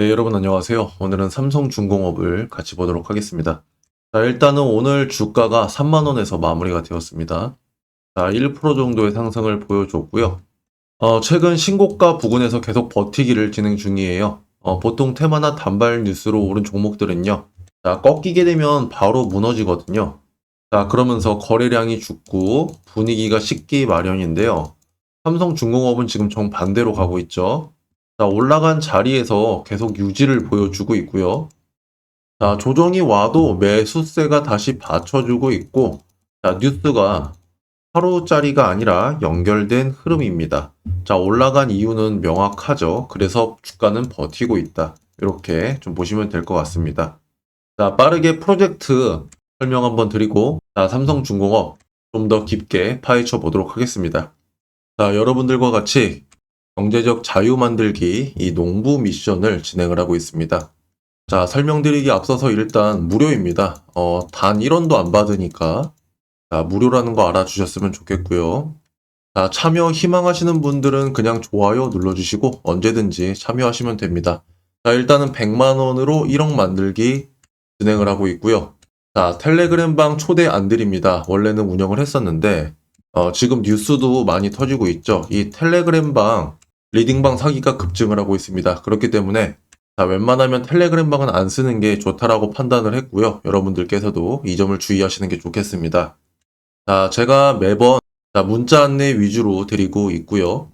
네, 여러분 안녕하세요. 오늘은 삼성중공업을 같이 보도록 하겠습니다. 자, 일단은 오늘 주가가 3만원에서 마무리가 되었습니다. 자, 1% 정도의 상승을 보여줬고요. 어, 최근 신고가 부근에서 계속 버티기를 진행 중이에요. 어, 보통 테마나 단발 뉴스로 오른 종목들은요. 자, 꺾이게 되면 바로 무너지거든요. 자, 그러면서 거래량이 죽고 분위기가 식기 마련인데요. 삼성중공업은 지금 정반대로 가고 있죠. 자, 올라간 자리에서 계속 유지를 보여주고 있고요. 자, 조정이 와도 매수세가 다시 받쳐주고 있고, 자, 뉴스가 하루짜리가 아니라 연결된 흐름입니다. 자, 올라간 이유는 명확하죠. 그래서 주가는 버티고 있다. 이렇게 좀 보시면 될 것 같습니다. 자, 빠르게 프로젝트 설명 한번 드리고, 자, 삼성중공업 좀 더 깊게 파헤쳐 보도록 하겠습니다. 자, 여러분들과 같이 경제적 자유 만들기 이 농부 미션을 진행을 하고 있습니다. 자, 설명드리기 앞서서 일단 무료입니다. 어, 단 1원도 안 받으니까 자, 무료라는 거 알아주셨으면 좋겠고요. 자, 참여 희망하시는 분들은 그냥 좋아요 눌러주시고 언제든지 참여하시면 됩니다. 자, 일단은 100만원으로 1억 만들기 진행을 하고 있고요. 자, 텔레그램 방 초대 안 드립니다. 원래는 운영을 했었는데, 어, 지금 뉴스도 많이 터지고 있죠. 이 텔레그램 방 리딩방 사기가 급증을 하고 있습니다. 그렇기 때문에 자, 웬만하면 텔레그램 방은 안 쓰는 게 좋다라고 판단을 했고요. 여러분들께서도 이 점을 주의하시는 게 좋겠습니다. 자, 제가 매번 자, 문자 안내 위주로 드리고 있고요.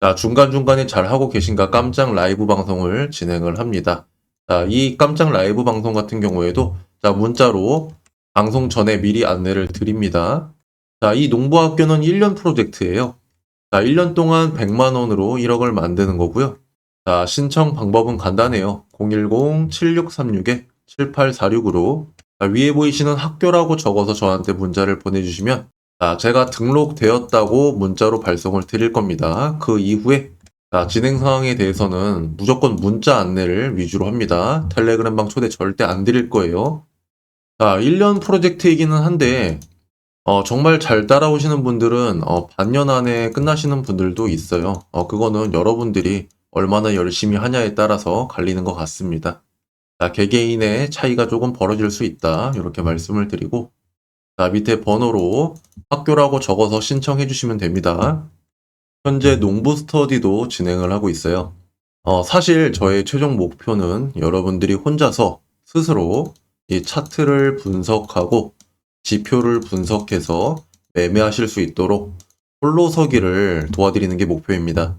자, 중간중간에 잘 하고 계신가 깜짝 라이브 방송을 진행을 합니다. 자, 이 깜짝 라이브 방송 같은 경우에도 자, 문자로 방송 전에 미리 안내를 드립니다. 자, 이 농부학교는 1년 프로젝트예요. 자, 1년 동안 100만 원으로 1억을 만드는 거고요. 자, 신청 방법은 간단해요. 010-7636-7846으로 위에 보이시는 학교라고 적어서 저한테 문자를 보내주시면 자, 제가 등록되었다고 문자로 발송을 드릴 겁니다. 그 이후에 자, 진행 상황에 대해서는 무조건 문자 안내를 위주로 합니다. 텔레그램방 초대 절대 안 드릴 거예요. 자, 1년 프로젝트이기는 한데 어, 정말 잘 따라오시는 분들은 어, 반년 안에 끝나시는 분들도 있어요. 어, 그거는 여러분들이 얼마나 열심히 하냐에 따라서 갈리는 것 같습니다. 자, 개개인의 차이가 조금 벌어질 수 있다. 이렇게 말씀을 드리고, 자, 밑에 번호로 학교라고 적어서 신청해 주시면 됩니다. 현재 농부 스터디도 진행을 하고 있어요. 어, 사실 저의 최종 목표는 여러분들이 혼자서 스스로 이 차트를 분석하고 지표를 분석해서 매매하실 수 있도록 홀로 서기를 도와드리는 게 목표입니다.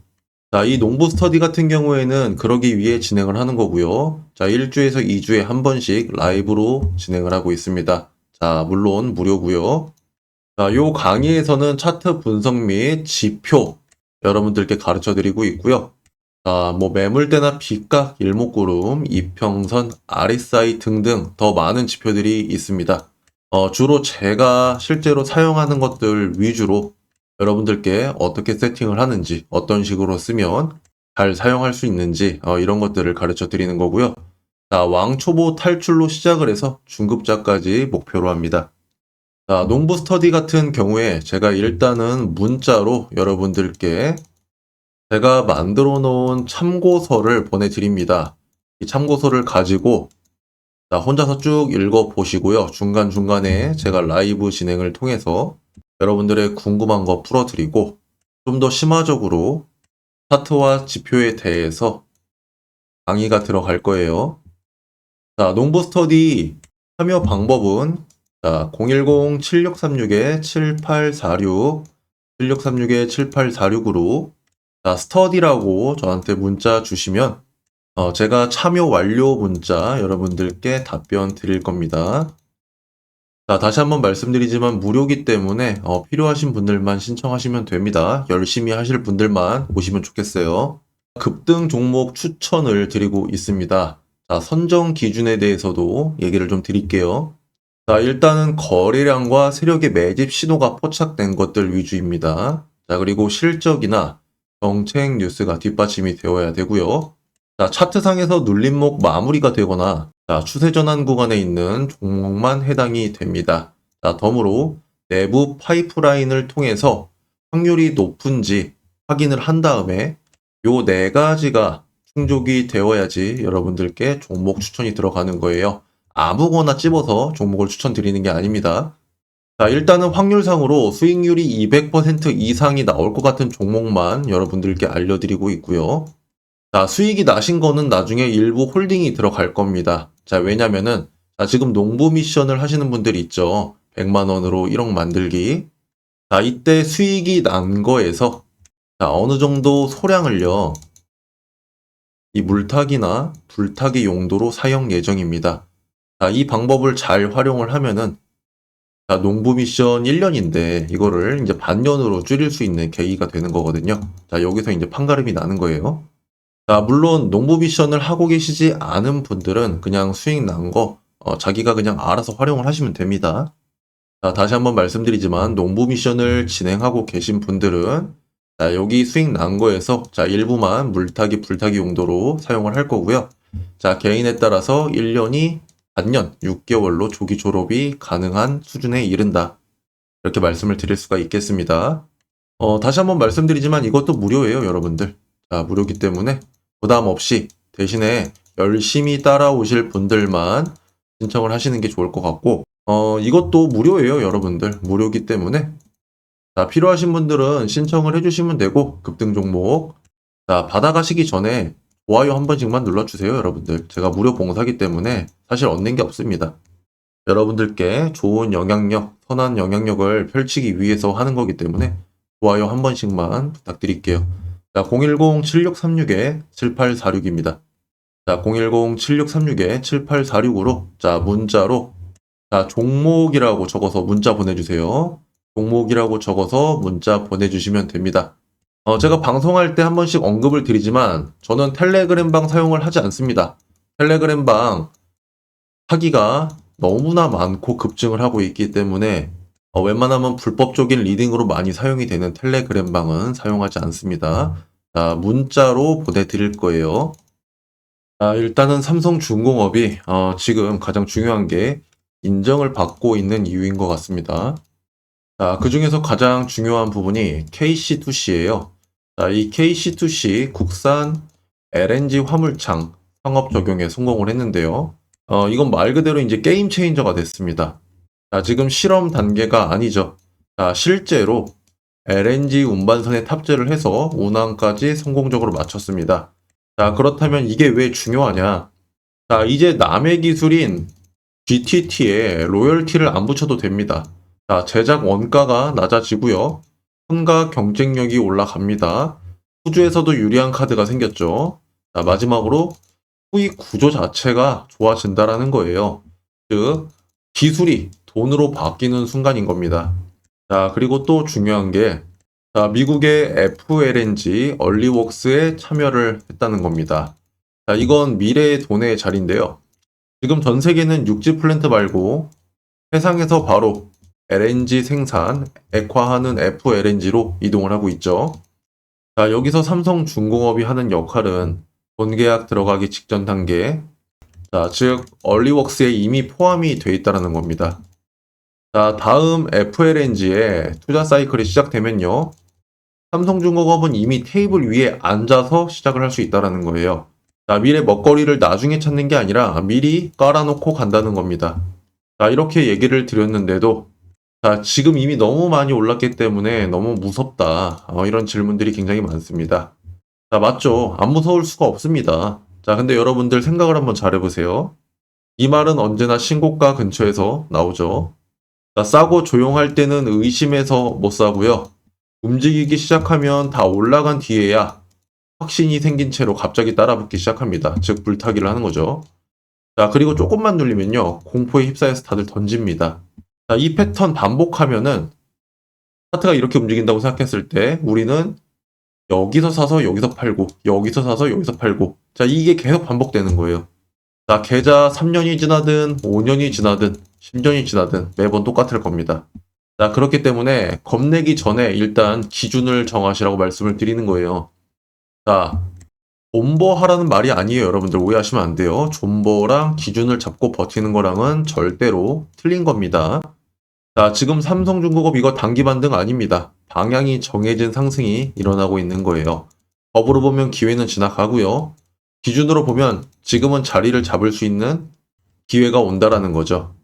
자, 이 농부 스터디 같은 경우에는 그러기 위해 진행을 하는 거고요. 자, 1주에서 2주에 한 번씩 라이브로 진행을 하고 있습니다. 자, 물론 무료고요. 자, 요 강의에서는 차트 분석 및 지표 여러분들께 가르쳐 드리고 있고요. 자, 뭐 매물대나 비각, 일목구름, 이평선, RSI 등등 더 많은 지표들이 있습니다. 어, 주로 제가 실제로 사용하는 것들 위주로 여러분들께 어떻게 세팅을 하는지, 어떤 식으로 쓰면 잘 사용할 수 있는지, 어, 이런 것들을 가르쳐 드리는 거고요. 자, 왕초보 탈출로 시작을 해서 중급자까지 목표로 합니다. 자, 농부 스터디 같은 경우에 제가 일단은 문자로 여러분들께 제가 만들어 놓은 참고서를 보내드립니다. 이 참고서를 가지고 자, 혼자서 쭉 읽어 보시고요. 중간중간에 제가 라이브 진행을 통해서 여러분들의 궁금한 거 풀어드리고 좀 더 심화적으로 차트와 지표에 대해서 강의가 들어갈 거예요. 자, 농부 스터디 참여 방법은 자, 010-7636-7846 7636-7846으로 자, 스터디라고 저한테 문자 주시면 어, 제가 참여 완료 문자 여러분들께 답변 드릴 겁니다. 자, 다시 한번 말씀드리지만 무료기 때문에 어, 필요하신 분들만 신청하시면 됩니다. 열심히 하실 분들만 오시면 좋겠어요. 급등 종목 추천을 드리고 있습니다. 자, 선정 기준에 대해서도 얘기를 좀 드릴게요. 자, 일단은 거래량과 세력의 매집 신호가 포착된 것들 위주입니다. 자, 그리고 실적이나 정책 뉴스가 뒷받침이 되어야 되고요. 자, 차트상에서 눌림목 마무리가 되거나 자, 추세 전환 구간에 있는 종목만 해당이 됩니다. 자, 덤으로 내부 파이프라인을 통해서 확률이 높은지 확인을 한 다음에 요 네 가지가 충족이 되어야지 여러분들께 종목 추천이 들어가는 거예요. 아무거나 찝어서 종목을 추천드리는 게 아닙니다. 자, 일단은 확률상으로 수익률이 200% 이상이 나올 것 같은 종목만 여러분들께 알려드리고 있고요. 자, 수익이 나신 거는 나중에 일부 홀딩이 들어갈 겁니다. 자, 왜냐면은, 자, 지금 농부 미션을 하시는 분들이 있죠. 100만 원으로 1억 만들기. 자, 이때 수익이 난 거에서, 자, 어느 정도 소량을요, 이 물타기나 불타기 용도로 사용 예정입니다. 자, 이 방법을 잘 활용을 하면은, 자, 농부 미션 1년인데, 이거를 이제 반년으로 줄일 수 있는 계기가 되는 거거든요. 자, 여기서 이제 판가름이 나는 거예요. 자, 물론 농부 미션을 하고 계시지 않은 분들은 그냥 수익 난 거, 어, 자기가 그냥 알아서 활용을 하시면 됩니다. 자, 다시 한번 말씀드리지만, 농부 미션을 진행하고 계신 분들은, 자, 여기 수익 난 거에서, 자, 일부만 물타기, 불타기 용도로 사용을 할 거고요. 자, 개인에 따라서 1년이 반년, 6개월로 조기 졸업이 가능한 수준에 이른다. 이렇게 말씀을 드릴 수가 있겠습니다. 어, 다시 한번 말씀드리지만 이것도 무료예요, 여러분들. 자, 무료기 때문에 부담 없이 대신에 열심히 따라오실 분들만 신청을 하시는 게 좋을 것 같고, 어, 이것도 무료예요, 여러분들. 무료기 때문에. 자, 필요하신 분들은 신청을 해주시면 되고, 급등 종목. 자, 받아가시기 전에 좋아요 한 번씩만 눌러주세요, 여러분들. 제가 무료 봉사기 때문에 사실 얻는 게 없습니다. 여러분들께 좋은 영향력, 선한 영향력을 펼치기 위해서 하는 거기 때문에 좋아요 한 번씩만 부탁드릴게요. 자, 010-7636-7846입니다. 자, 010-7636-7846으로, 자, 문자로, 자, 종목이라고 적어서 문자 보내주세요. 종목이라고 적어서 문자 보내주시면 됩니다. 어, 제가 방송할 때 한 번씩 언급을 드리지만, 저는 텔레그램 방 사용을 하지 않습니다. 텔레그램 방 하기가 너무나 많고 급증을 하고 있기 때문에, 어, 웬만하면 불법적인 리딩으로 많이 사용이 되는 텔레그램 방은 사용하지 않습니다. 자, 문자로 보내드릴 거예요. 자, 일단은 삼성중공업이 어, 지금 가장 중요한 게 인정을 받고 있는 이유인 것 같습니다. 자, 그 중에서 가장 중요한 부분이 KC2C예요. 자, 이 KC2C 국산 LNG 화물창 상업 적용에 성공을 했는데요. 어, 이건 말 그대로 이제 게임 체인저가 됐습니다. 자, 지금 실험 단계가 아니죠. 자, 실제로 LNG 운반선에 탑재를 해서 운항까지 성공적으로 마쳤습니다. 자, 그렇다면 이게 왜 중요하냐? 자, 이제 남의 기술인 GTT에 로열티를 안 붙여도 됩니다. 자, 제작 원가가 낮아지고요. 혼가 경쟁력이 올라갑니다. 후주에서도 유리한 카드가 생겼죠. 자, 마지막으로 수익 구조 자체가 좋아진다라는 거예요. 즉, 기술이 돈으로 바뀌는 순간인 겁니다. 자, 그리고 또 중요한 게, 자, 미국의 FLNG 얼리웍스에 참여를 했다는 겁니다. 자, 이건 미래의 돈의 자리인데요. 지금 전 세계는 육지 플랜트 말고 해상에서 바로 LNG 생산, 액화하는 FLNG로 이동을 하고 있죠. 자, 여기서 삼성중공업이 하는 역할은 본계약 들어가기 직전 단계, 자, 즉, 얼리웍스에 이미 포함이 돼 있다는 겁니다. 자, 다음 FLNG에 투자 사이클이 시작되면요. 삼성중공업은 이미 테이블 위에 앉아서 시작을 할 수 있다는 거예요. 자, 미래 먹거리를 나중에 찾는 게 아니라 미리 깔아놓고 간다는 겁니다. 자, 이렇게 얘기를 드렸는데도 자, 지금 이미 너무 많이 올랐기 때문에 너무 무섭다. 어, 이런 질문들이 굉장히 많습니다. 자, 맞죠. 안 무서울 수가 없습니다. 자, 근데 여러분들 생각을 한번 잘 해보세요. 이 말은 언제나 신고가 근처에서 나오죠. 자, 싸고 조용할 때는 의심해서 못 사고요. 움직이기 시작하면 다 올라간 뒤에야 확신이 생긴 채로 갑자기 따라붙기 시작합니다. 즉, 불타기를 하는 거죠. 자, 그리고 조금만 눌리면요. 공포에 휩싸여서 다들 던집니다. 자, 이 패턴 반복하면은 차트가 이렇게 움직인다고 생각했을 때 우리는 여기서 사서 여기서 팔고 여기서 사서 여기서 팔고 자 이게 계속 반복되는 거예요. 자 계좌 3년이 지나든 5년이 지나든 10년이 지나든 매번 똑같을 겁니다. 자 그렇기 때문에 겁내기 전에 일단 기준을 정하시라고 말씀을 드리는 거예요. 자 존버하라는 말이 아니에요 여러분들 오해하시면 안 돼요. 존버랑 기준을 잡고 버티는 거랑은 절대로 틀린 겁니다. 자, 지금 삼성중공업 이거 단기 반등 아닙니다. 방향이 정해진 상승이 일어나고 있는 거예요. 법으로 보면 기회는 지나가고요. 기준으로 보면 지금은 자리를 잡을 수 있는 기회가 온다라는 거죠.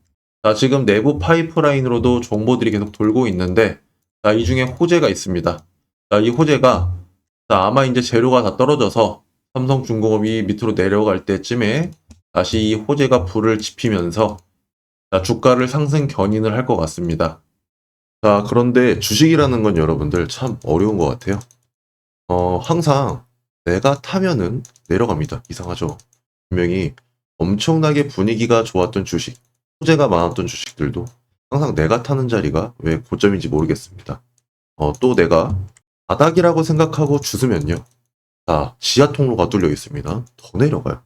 자, 지금 내부 파이프라인으로도 정보들이 계속 돌고 있는데, 자, 이 중에 호재가 있습니다. 자, 이 호재가, 자, 아마 이제 재료가 다 떨어져서 삼성중공업이 밑으로 내려갈 때쯤에 다시 이 호재가 불을 지피면서 자, 주가를 상승 견인을 할 것 같습니다. 자, 그런데 주식이라는 건 여러분들 참 어려운 것 같아요. 어, 항상 내가 타면은 내려갑니다. 이상하죠? 분명히 엄청나게 분위기가 좋았던 주식, 호재가 많았던 주식들도 항상 내가 타는 자리가 왜 고점인지 모르겠습니다. 어, 또 내가 바닥이라고 생각하고 주스면요. 자, 지하 통로가 뚫려 있습니다. 더 내려가요.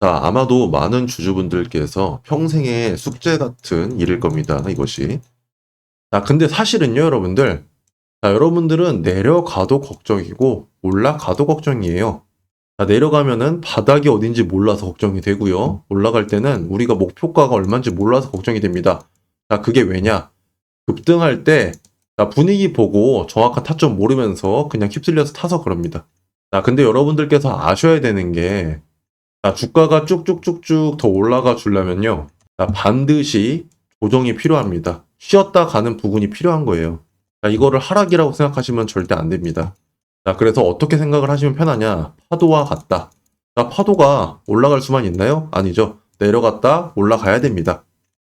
자, 아마도 많은 주주분들께서 평생의 숙제 같은 일일 겁니다. 이것이. 자, 근데 사실은요, 여러분들. 자, 여러분들은 내려가도 걱정이고, 올라가도 걱정이에요. 자, 내려가면은 바닥이 어딘지 몰라서 걱정이 되고요. 올라갈 때는 우리가 목표가가 얼마인지 몰라서 걱정이 됩니다. 자, 그게 왜냐? 급등할 때, 자, 분위기 보고 정확한 타점 모르면서 그냥 휩쓸려서 타서 그럽니다. 자, 근데 여러분들께서 아셔야 되는 게, 자, 주가가 쭉쭉쭉쭉 더 올라가 주려면요. 자, 반드시 조정이 필요합니다. 쉬었다 가는 부분이 필요한 거예요. 자, 이거를 하락이라고 생각하시면 절대 안 됩니다. 자, 그래서 어떻게 생각을 하시면 편하냐? 파도와 같다. 자, 파도가 올라갈 수만 있나요? 아니죠. 내려갔다 올라가야 됩니다.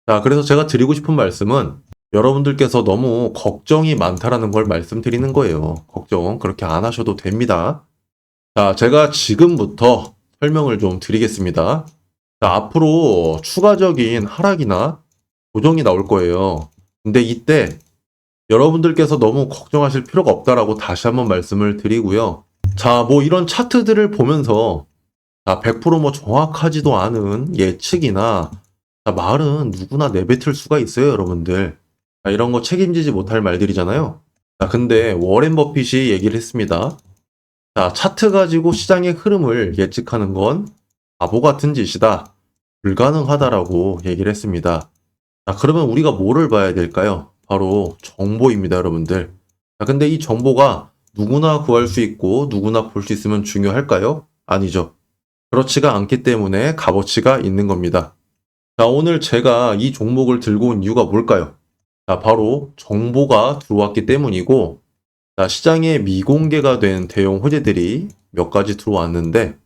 자, 그래서 제가 드리고 싶은 말씀은 여러분들께서 너무 걱정이 많다라는 걸 말씀드리는 거예요. 걱정 그렇게 안 하셔도 됩니다. 자, 제가 지금부터 설명을 좀 드리겠습니다. 자, 앞으로 추가적인 하락이나 조정이 나올 거예요. 근데 이때 여러분들께서 너무 걱정하실 필요가 없다라고 다시 한번 말씀을 드리고요. 자, 뭐 이런 차트들을 보면서 자, 100%뭐 정확하지도 않은 예측이나 자, 말은 누구나 내뱉을 수가 있어요, 여러분들. 자, 이런 거 책임지지 못할 말들이잖아요. 자, 근데 워렌 버핏이 얘기를 했습니다. 자, 차트 가지고 시장의 흐름을 예측하는 건 바보 같은 짓이다. 불가능하다라고 얘기를 했습니다. 자, 그러면 우리가 뭐를 봐야 될까요? 바로 정보입니다, 여러분들. 자, 근데 이 정보가 누구나 구할 수 있고 누구나 볼 수 있으면 중요할까요? 아니죠. 그렇지가 않기 때문에 값어치가 있는 겁니다. 자, 오늘 제가 이 종목을 들고 온 이유가 뭘까요? 자, 바로 정보가 들어왔기 때문이고, 자, 시장에 미공개가 된 대형 호재들이 몇 가지 들어왔는데,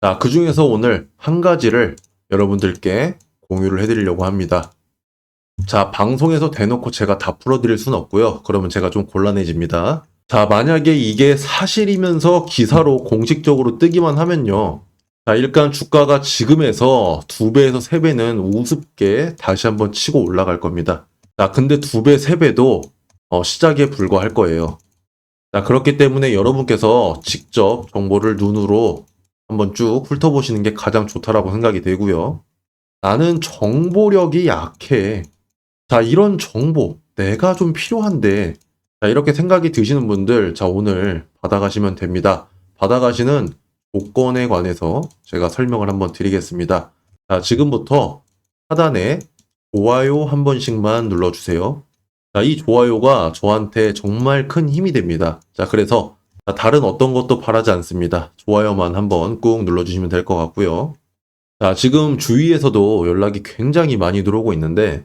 자, 그 중에서 오늘 한 가지를 여러분들께 공유를 해드리려고 합니다. 자, 방송에서 대놓고 제가 다 풀어드릴 순 없고요. 그러면 제가 좀 곤란해집니다. 자, 만약에 이게 사실이면서 기사로 공식적으로 뜨기만 하면요. 자, 일단 주가가 지금에서 두 배에서 세 배는 우습게 다시 한번 치고 올라갈 겁니다. 자, 근데 두 배, 세 배도 어, 시작에 불과할 거예요. 자, 그렇기 때문에 여러분께서 직접 정보를 눈으로 한번 쭉 훑어보시는 게 가장 좋다라고 생각이 되고요. 나는 정보력이 약해. 자, 이런 정보, 내가 좀 필요한데, 자, 이렇게 생각이 드시는 분들, 자, 오늘 받아가시면 됩니다. 받아가시는 조건에 관해서 제가 설명을 한번 드리겠습니다. 자, 지금부터 하단에 좋아요 한 번씩만 눌러주세요. 자, 이 좋아요가 저한테 정말 큰 힘이 됩니다. 자, 그래서 자, 다른 어떤 것도 바라지 않습니다. 좋아요만 한번 꾹 눌러주시면 될 것 같고요. 자, 지금 주위에서도 연락이 굉장히 많이 들어오고 있는데,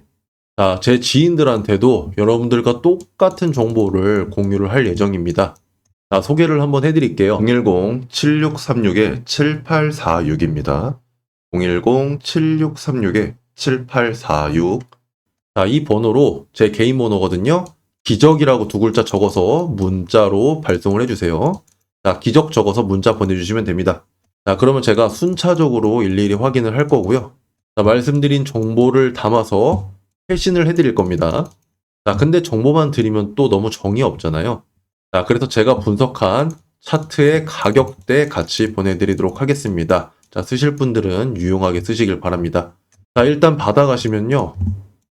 자, 제 지인들한테도 여러분들과 똑같은 정보를 공유를 할 예정입니다. 자, 소개를 한번 해드릴게요. 010-7636-7846입니다. 010-7636-7846. 자, 이 번호로 제 개인 번호거든요. 기적이라고 두 글자 적어서 문자로 발송을 해주세요. 자, 기적 적어서 문자 보내주시면 됩니다. 자, 그러면 제가 순차적으로 일일이 확인을 할 거고요. 자, 말씀드린 정보를 담아서 회신을 해드릴 겁니다. 자, 근데 정보만 드리면 또 너무 정이 없잖아요. 자, 그래서 제가 분석한 차트의 가격대 같이 보내드리도록 하겠습니다. 자, 쓰실 분들은 유용하게 쓰시길 바랍니다. 자, 일단 받아가시면요.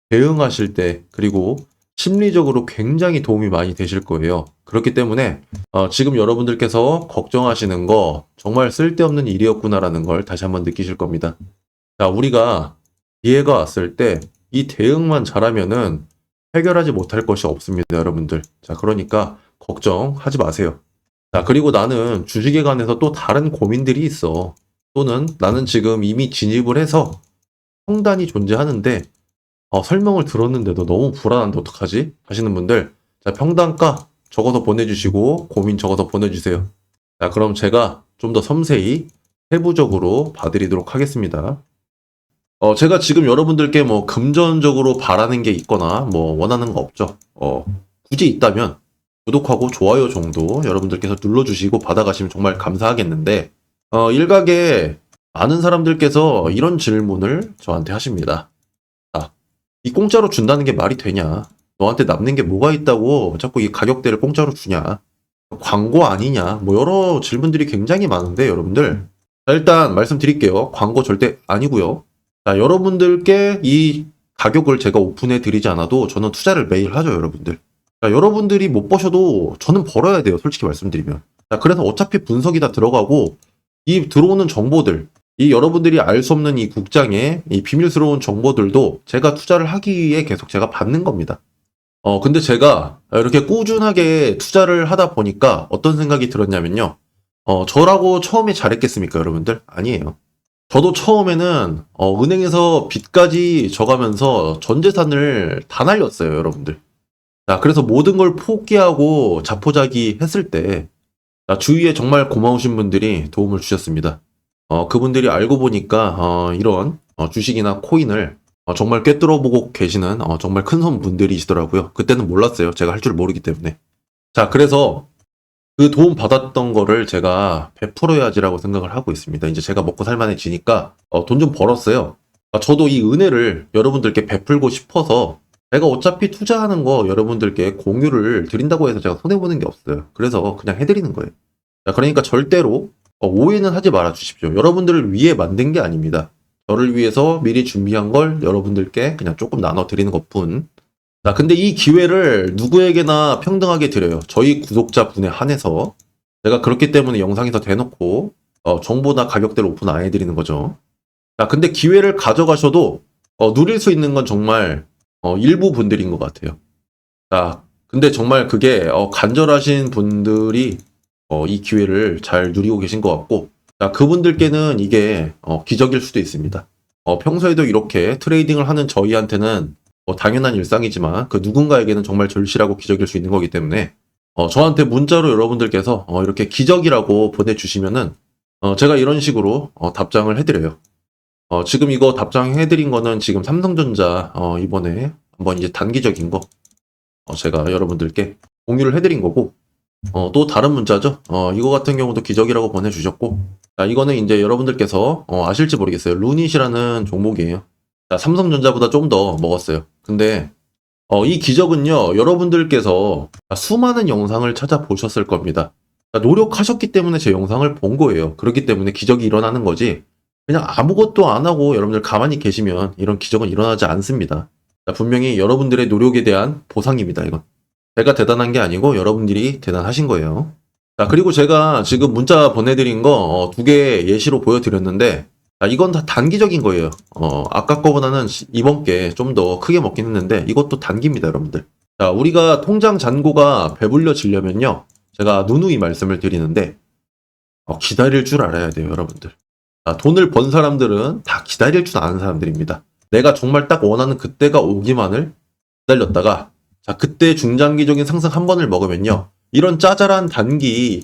대응하실 때, 그리고 심리적으로 굉장히 도움이 많이 되실 거예요. 그렇기 때문에, 어, 지금 여러분들께서 걱정하시는 거 정말 쓸데없는 일이었구나라는 걸 다시 한번 느끼실 겁니다. 자, 우리가 기회가 왔을 때 이 대응만 잘하면은 해결하지 못할 것이 없습니다, 여러분들. 자, 그러니까 걱정하지 마세요. 자, 그리고 나는 주식에 관해서 또 다른 고민들이 있어. 또는 나는 지금 이미 진입을 해서 평단이 존재하는데 어, 설명을 들었는데도 너무 불안한데 어떡하지? 하시는 분들 자, 평단가 적어서 보내주시고 고민 적어서 보내주세요. 자, 그럼 제가 좀 더 섬세히 세부적으로 봐드리도록 하겠습니다. 어, 제가 지금 여러분들께 뭐 금전적으로 바라는 게 있거나 뭐 원하는 거 없죠. 어, 굳이 있다면 구독하고 좋아요 정도 여러분들께서 눌러주시고 받아가시면 정말 감사하겠는데, 어, 일각에 많은 사람들께서 이런 질문을 저한테 하십니다. 아, 이 공짜로 준다는 게 말이 되냐? 너한테 남는 게 뭐가 있다고 자꾸 이 가격대를 공짜로 주냐? 광고 아니냐? 뭐 여러 질문들이 굉장히 많은데 여러분들 자, 일단 말씀드릴게요. 광고 절대 아니고요. 자, 여러분들께 이 가격을 제가 오픈해 드리지 않아도 저는 투자를 매일 하죠, 여러분들. 자, 여러분들이 못 버셔도 저는 벌어야 돼요, 솔직히 말씀드리면. 자, 그래서 어차피 분석이 다 들어가고 이 들어오는 정보들, 이 여러분들이 알 수 없는 이 국장의 이 비밀스러운 정보들도 제가 투자를 하기 위해 계속 제가 받는 겁니다. 어, 근데 제가 이렇게 꾸준하게 투자를 하다 보니까 어떤 생각이 들었냐면요. 어, 저라고 처음에 잘했겠습니까, 여러분들? 아니에요. 저도 처음에는 어, 은행에서 빚까지 져가면서 전 재산을 다 날렸어요, 여러분들. 자, 그래서 모든 걸 포기하고 자포자기 했을 때 자, 주위에 정말 고마우신 분들이 도움을 주셨습니다. 어, 그분들이 알고 보니까 어, 이런 어, 주식이나 코인을 어, 정말 꿰뚫어 보고 계시는 어, 정말 큰 손 분들이시더라고요. 그때는 몰랐어요. 제가 할 줄 모르기 때문에. 자, 그래서 그 도움 받았던 거를 제가 베풀어야지라고 생각을 하고 있습니다. 이제 제가 먹고 살만해지니까 어, 돈 좀 벌었어요. 아, 저도 이 은혜를 여러분들께 베풀고 싶어서 제가 어차피 투자하는 거 여러분들께 공유를 드린다고 해서 제가 손해보는 게 없어요. 그래서 그냥 해드리는 거예요. 자, 그러니까 절대로 어, 오해는 하지 말아 주십시오. 여러분들을 위해 만든 게 아닙니다. 저를 위해서 미리 준비한 걸 여러분들께 그냥 조금 나눠 드리는 것 뿐. 자, 근데 이 기회를 누구에게나 평등하게 드려요. 저희 구독자 분에 한해서. 제가 그렇기 때문에 영상에서 대놓고, 어, 정보나 가격대를 오픈 안 해드리는 거죠. 자, 근데 기회를 가져가셔도, 어, 누릴 수 있는 건 정말, 어, 일부 분들인 것 같아요. 자, 근데 정말 그게, 어, 간절하신 분들이, 어, 이 기회를 잘 누리고 계신 것 같고, 자, 그분들께는 이게, 어, 기적일 수도 있습니다. 어, 평소에도 이렇게 트레이딩을 하는 저희한테는 뭐 당연한 일상이지만 그 누군가에게는 정말 절실하고 기적일 수 있는 거기 때문에 어, 저한테 문자로 여러분들께서 어, 이렇게 기적이라고 보내주시면은 어, 제가 이런 식으로 어, 답장을 해드려요. 어, 지금 이거 답장해드린 거는 지금 삼성전자 어, 이번에 한번 이제 단기적인 거 어, 제가 여러분들께 공유를 해드린 거고 어, 또 다른 문자죠. 어, 이거 같은 경우도 기적이라고 보내주셨고 자, 이거는 이제 여러분들께서 어, 아실지 모르겠어요. 루닛이라는 종목이에요. 자, 삼성전자보다 좀 더 먹었어요. 근데 어, 이 기적은요, 여러분들께서 수많은 영상을 찾아보셨을 겁니다. 자, 노력하셨기 때문에 제 영상을 본 거예요. 그렇기 때문에 기적이 일어나는 거지. 그냥 아무것도 안 하고 여러분들 가만히 계시면 이런 기적은 일어나지 않습니다. 자, 분명히 여러분들의 노력에 대한 보상입니다, 이건. 제가 대단한 게 아니고 여러분들이 대단하신 거예요. 자, 그리고 제가 지금 문자 보내드린 거 두 개 예시로 보여드렸는데, 자, 이건 다 단기적인 거예요. 어, 아까 거보다는 시- 이번 게 좀 더 크게 먹긴 했는데, 이것도 단기입니다, 여러분들. 자, 우리가 통장 잔고가 배불려지려면요, 제가 누누이 말씀을 드리는데, 어, 기다릴 줄 알아야 돼요, 여러분들. 자, 돈을 번 사람들은 다 기다릴 줄 아는 사람들입니다. 내가 정말 딱 원하는 그때가 오기만을 기다렸다가, 자, 그때 중장기적인 상승 한 번을 먹으면요, 이런 짜잘한 단기